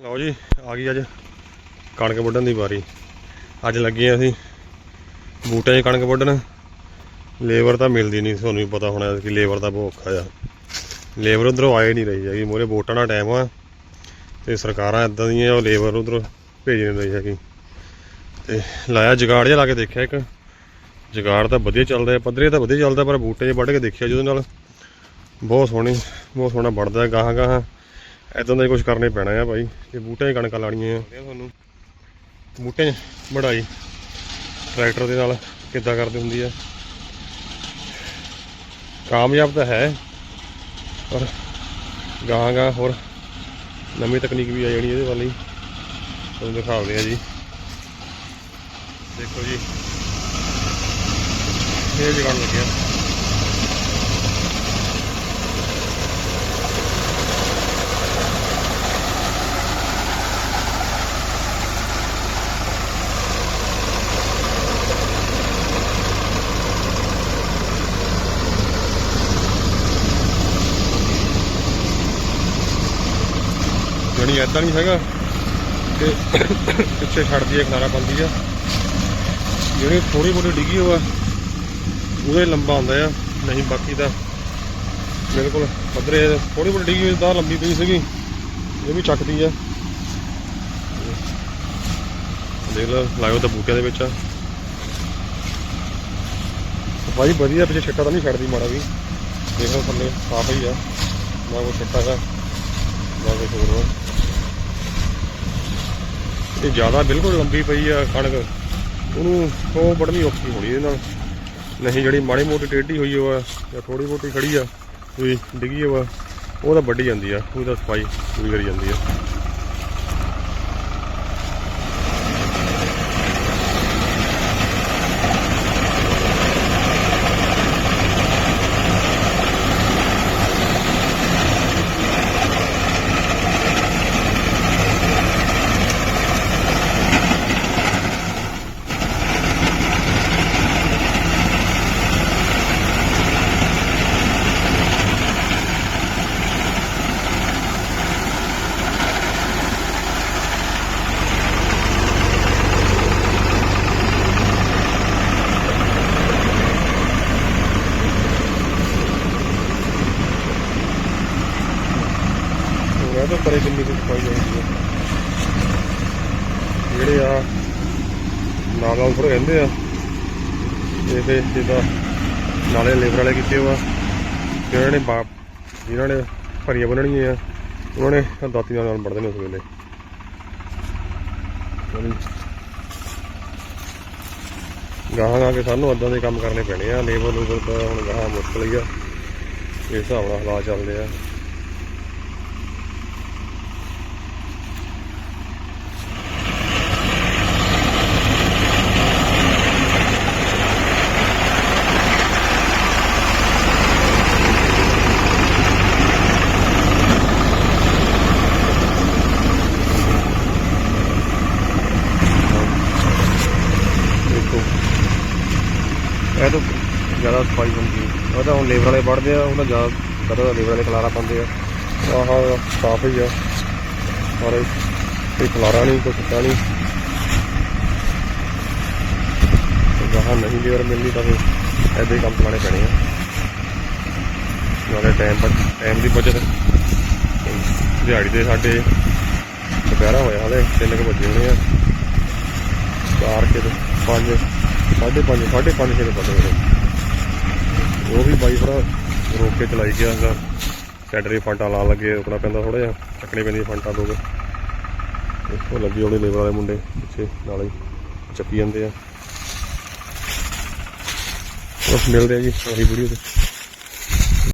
ਲਓ ਜੀ, ਆ ਗਈ ਅੱਜ ਕਣਕ ਵੱਢਣ ਦੀ ਵਾਰੀ। ਅੱਜ ਲੱਗੇ ਹਾਂ ਅਸੀਂ ਬੂਟਿਆਂ 'ਚ ਕਣਕ ਵੱਢਣ। ਲੇਬਰ ਤਾਂ ਮਿਲਦੀ ਨਹੀਂ, ਤੁਹਾਨੂੰ ਵੀ ਪਤਾ ਹੋਣਾ ਕਿ ਲੇਬਰ ਦਾ ਬਹੁਤ ਔਖਾ ਆ। ਲੇਬਰ ਉਧਰੋਂ ਆਏ ਨਹੀਂ ਰਹੀ ਹੈਗੀ ਮੋਰੇ ਵੋਟਾਂ ਦਾ ਟਾਈਮ ਆ। ਤੇ ਸਰਕਾਰਾਂ ਇਦਾਂ ਦੀਆਂ ਉਹ ਲੇਬਰ ਉਧਰੋਂ ਭੇਜ ਨਹੀਂ ਰਹੀ ਹੈਗੀ। ਤੇ ਲਾਇਆ ਜਗਾੜ ਜਿਹਾ ਲਾ ਕੇ ਦੇਖਿਆ ਇੱਕ। ਜਗਾੜ ਤਾਂ ਵਧੀਆ ਚੱਲਦਾ ਹੈ, ਪੱਧਰੇ ਤਾਂ ਵਧੀਆ ਚੱਲਦਾ, ਪਰ ਬੂਟੇ 'ਚ ਵੱਢ ਕੇ ਦੇਖਿਆ ਜਿਹਦੇ ਨਾਲ, ਬਹੁਤ ਸੋਹਣੀ, ਬਹੁਤ ਸੋਹਣਾ ਵੱਢਦਾ ਗਾਹਾਂ ਗਾਹਾਂ ਇਦਾਂ ਦਾ ਹੀ ਕੁਝ ਕਰਨੇ ਪੈਣਾ ਆ ਭਾਈ। ਜੇ ਬੂਟੇ 'ਚ ਕਣਕਾਂ ਲਾਣੀਆਂ ਆ। ਤੁਹਾਨੂੰ ਬੂਟਿਆਂ 'ਚ ਮੜਾਈ ਟਰੈਕਟਰ ਦੇ ਨਾਲ ਕਿੱਦਾਂ ਕਰਦੇ ਹੁੰਦੀ ਆ। ਕਾਮਯਾਬ ਤਾਂ ਹੈ, ਪਰ ਗਾਂ ਗਾਂ ਹੋਰ ਨਵੀਂ ਤਕਨੀਕ ਵੀ ਆ ਜਾਣੀ ਇਹਦੇ ਵੱਲ ਹੀ। ਤੁਹਾਨੂੰ ਦਿਖਾਉਂਦੇ ਆ ਜੀ। ਦੇਖੋ ਜੀ। ਇਹ ਜਗਾਣ ਲੱਗਿਆ। ਜਣੀ ਐਦਾਂ ਨਹੀਂ ਹੈਗਾ। ਤੇ ਪਿੱਛੇ ਛੱਡਦੀ ਹੈ ਕਿਨਾਰਾ ਪੰਦੀ ਆ ਜਿਹੜੀ ਥੋੜੀ ਬੋਲੀ ਡਿੱਗੀ ਹੋਆ ਉਹਦੇ ਲੰਬਾ ਹੁੰਦਾ ਆ, ਨਹੀਂ ਬਾਕੀ ਤਾਂ ਬਿਲਕੁਲ ਪੱਧਰੇ ਥੋੜੀ ਬੋਲੀ ਡਿੱਗੀ ਹੋਈ, ਤਾਂ ਲੰਬੀ ਪਈ ਸੀਗੀ। ਇਹ ਵੀ ਚੱਕਦੀ ਆ। ਦੇਖ ਲਓ, ਲਾਇਓ ਤਾਂ ਬੂਟਿਆਂ ਦੇ ਵਿੱਚ ਆ। ਸਫ਼ਾਈ ਵਧੀਆ ਪਿੱਛੇ ਛੱਟਾ ਤਾਂ ਨਹੀਂ ਛੱਡਦੀ ਮਾੜਾ ਵੀ। ਦੇਖ ਲਓ ਥੱਲੇ, ਸਾਫ਼ ਹੀ ਆ। ਨਾ ਕੋਈ ਛੱਟਾ ਹੈਗਾ ਨਾ ਕੋਈ ਇਹ ਜ਼ਿਆਦਾ ਬਿਲਕੁਲ ਲੰਬੀ ਪਈ ਆ ਕਣਕ। ਉਹਨੂੰ ਉਹ ਬੜਨੀ ਔਖੀ ਹੋਣੀ ਇਹਦੇ ਨਾਲ। ਨਹੀਂ, ਜਿਹੜੀ ਮਾੜੀ ਮੋਟੀ ਟੇਢੀ ਹੋਈ ਹੋਆ ਜਾਂ ਥੋੜੀ ਮੋਟੀ ਖੜੀ ਆ ਕੋਈ ਡਿੱਗੀ ਹੋਆ ਉਹ ਤਾਂ ਵੱਢੀ ਜਾਂਦੀ ਆ, ਉਹਦਾ ਸਫ਼ਾਈ ਪੂਰੀ ਕਰੀ ਜਾਂਦੀ ਆ। ਮੈਂ ਪਰੇ ਕਿੰਨੀ ਕੁ ਸਫ਼ਾਈ ਹੋਈ ਹੈ। ਜਿਹੜੇ ਆ ਨਾਲ ਨਾਲ ਥੋੜੇ ਆ, ਇਹ ਫੇ ਨਾਲੇ ਲੇਬਰ ਵਾਲੇ ਕੀਤੇ ਹੋਆ ਜਿਹਨਾਂ ਨੇ ਬਾਪ ਜਿਨ੍ਹਾਂ ਨੇ ਭਰੀਆਂ ਬੰਨਣੀਆਂ ਆ, ਉਹਨਾਂ ਨੇ ਦਾਤੀ ਨਾਲ ਨਾਲ ਵੜਦੇ ਨੇ ਉਸ ਵੇਲੇ। ਗਾਹਾਂ ਗਾ ਕੇ ਸਾਨੂੰ ਅੱਦਾਂ ਦੇ ਕੰਮ ਕਰਨੇ ਪੈਣੇ ਆ ਲੇਬਰ ਲੂਬਰ ਤਾਂ ਹੁਣ ਗਾਹਾਂ ਮੁਸ਼ਕਲ ਹੀ ਆ। ਇਸ ਹਿਸਾਬ ਨਾਲ ਹਾਲਾਤ ਚੱਲਦੇ ਆ ਦੇਖੋ ਇਹ ਤੋਂ ਜ਼ਿਆਦਾ ਸਫ਼ਾਈ ਹੁੰਦੀ ਹੈ। ਉਹ ਤਾਂ ਹੁਣ ਲੇਬਰ ਵਾਲੇ ਵੜਦੇ ਆ ਉਹਨਾਂ ਜ਼ਿਆਦਾ ਕਦੋਂ ਲੇਬਰ ਵਾਲੇ ਖਲਾਰਾ ਪਾਉਂਦੇ ਆ। ਆਹ ਸਾਫ਼ ਹੀ ਆ। ਔਰ ਕੋਈ ਖਲਾਰਾ ਨਹੀਂ, ਕੋਈ ਸੁੱਕਾ ਨਹੀਂ। ਤੇ ਨਹੀਂ ਲੇਬਰ ਮਿਲਦੀ ਤਾਂ ਫਿਰ ਐਦਾਂ ਹੀ ਕੰਮ ਚਲਾਉਣੇ ਪੈਣੇ ਆ। ਨਾਲੇ ਟਾਈਮ ਪਰ ਟਾਈਮ ਦੀ ਬਚਤ। ਦਿਹਾੜੀ ਦੇ ਸਾਡੇ ਦੁਪਹਿਰਾ ਹੋਇਆ ਹਾਲੇ 3 ਵਜੇ ਹੋਣੇ ਆ। ਚਾਰ ਕੇ ਤੇ ਪੰਜ ਸਾਢੇ ਪੰਜ ਸਾਢੇ ਪੰਜ ਕੇ ਦੇ ਪਤਾ ਮੇਰੇ ਉਹ ਵੀ ਬਾਈ ਥੋੜਾ ਰੋਕ ਕੇ ਚਲਾਈ ਗਿਆ ਹੈਗਾ। ਸੈਡਰੀ ਫੰਟਾ ਲਾ ਲੱਗੇ, ਰੁਕਣਾ ਪੈਂਦਾ ਥੋੜਾ ਜਿਹਾ, ਚੱਕਣੇ ਪੈਂਦੀ ਫੰਟਾ ਦੋ ਕੇ। ਉਹ ਲੱਗੀ ਉਹਦੇ ਲੇਬਰ ਵਾਲੇ ਮੁੰਡੇ, ਪਿੱਛੇ ਨਾਲ ਹੀ ਚੱਕੀ ਜਾਂਦੇ ਆ। ਬਸ ਮਿਲਦੇ ਆ ਜੀ ਸਾਰੀ ਵੀਡੀਓ ਤੇ।